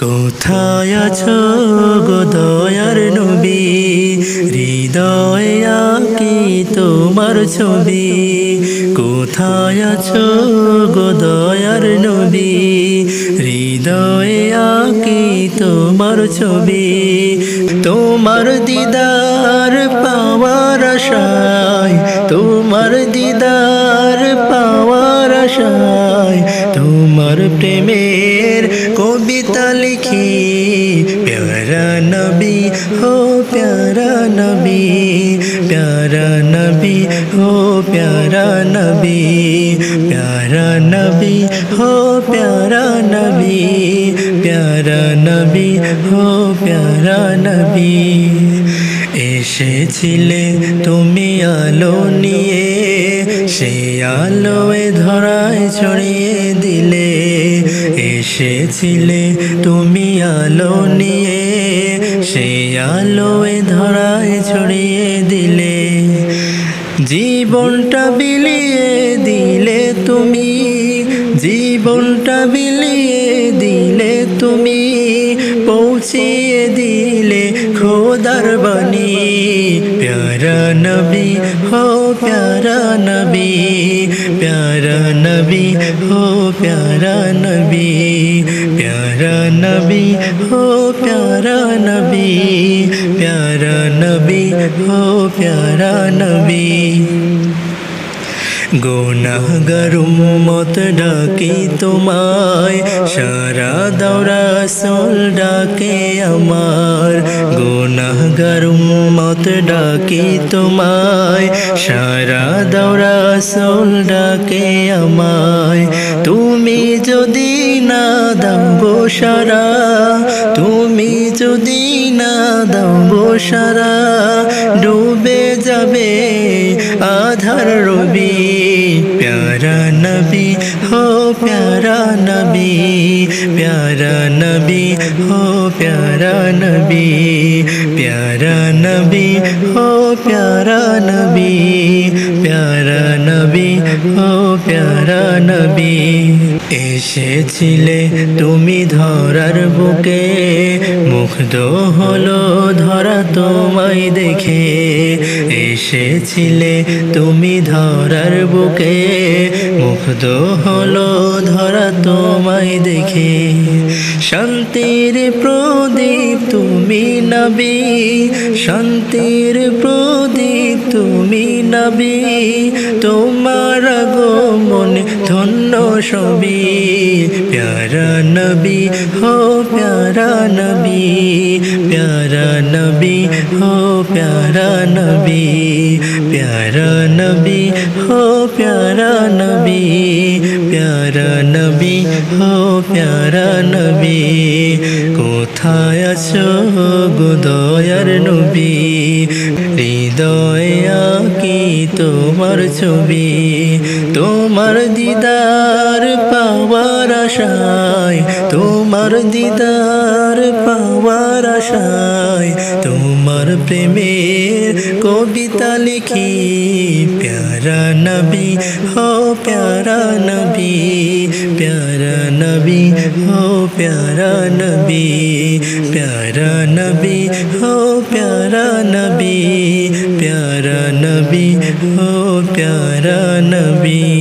কোথায় আছো গো দয়ার নবী? হৃদয়ে কি তোমার ছবি। কোথায় আছো গো দয়ার নবী? হৃদয়ে কি তোমার ছবি। তোমার দিদার পাওয়ার আশায়, তোমার দিদার পাওয়ার আশায়, তোমার প্রেমের কবিতা লিখি প্যারা নবী হো প্যারা নবী প্যারা নবী হো প্যারা নবী প্যারা নবী হো প্যারা নবী প্যারা নবী হো প্যারা নবী। এসেছিলে তুমি আলো নিয়ে, সে আলোয় ধরায় ছড়িয়ে দিলে। এসেছিলে তুমি আলো নিয়ে, সে আলোয় ধরায় ছড়িয়ে দিলে। জীবনটা বিলিয়ে দিলে তুমি, জীবনটা বিলিয়ে দিলে তুমি, পৌঁছিয়ে দিলে প্যারা নবী হো প্যারা নবী প্যারা নবী হো প্যারা নবী প্যারা নবী হো প্যারা নবী প্যারা নবী হো প্যারা নবী গোনাহগারুম মত ডাকি তোমায়, সারা দৌড়া সোল ডাকে আমার। গোনাহগারুম মত ডাকি তোমায়, সারা দৌড়া সোল ডাকে আমায়। তুমি যদি না দাও সারা, তুমি যদি না দাও সারা, ডুবে যাবে আধার রবি নবী হো প্যারা নবী প্যারা নবী হো প্যারা নবী প্যারা নবী হো প্যারা নবী প্যারা নবী হো প্যারা নবী এসেছিলে তুমি ধরার বুকে, মুগ্ধ হলো ধরা তোমায় দেখে। এসেছিলে তুমি ধরার বুকে, মুগ্ধ হলো ধরা তোমায় দেখে। শান্তির প্রদীপ তুমি নবী, শান্তির প্রদীপ তুমি নবী। তোমার আগমন ধন্য সবই প্যারা নবী হো, প্যারা নবী প্যারা নবী হো, প্যারা নবী প্যারা নবী হো, প্যারা নবী প্যারা নবী হো, প্যারা নবী, কোথায় আছো গো নবী? হৃদয়ে কি তোমার ছবি, তোমার পাওয়ার আশায়, তোমার দিদার পাওয়ার আশায়, তোমার প্রেমের কবিতা লিখি। প্যারা নবী, হো প্যারা নবী প্যারা নবী, হো প্যারা নবী প্যারা নবী, হো প্যারা নবী প্যারা নবী, হো প্যারা নবী।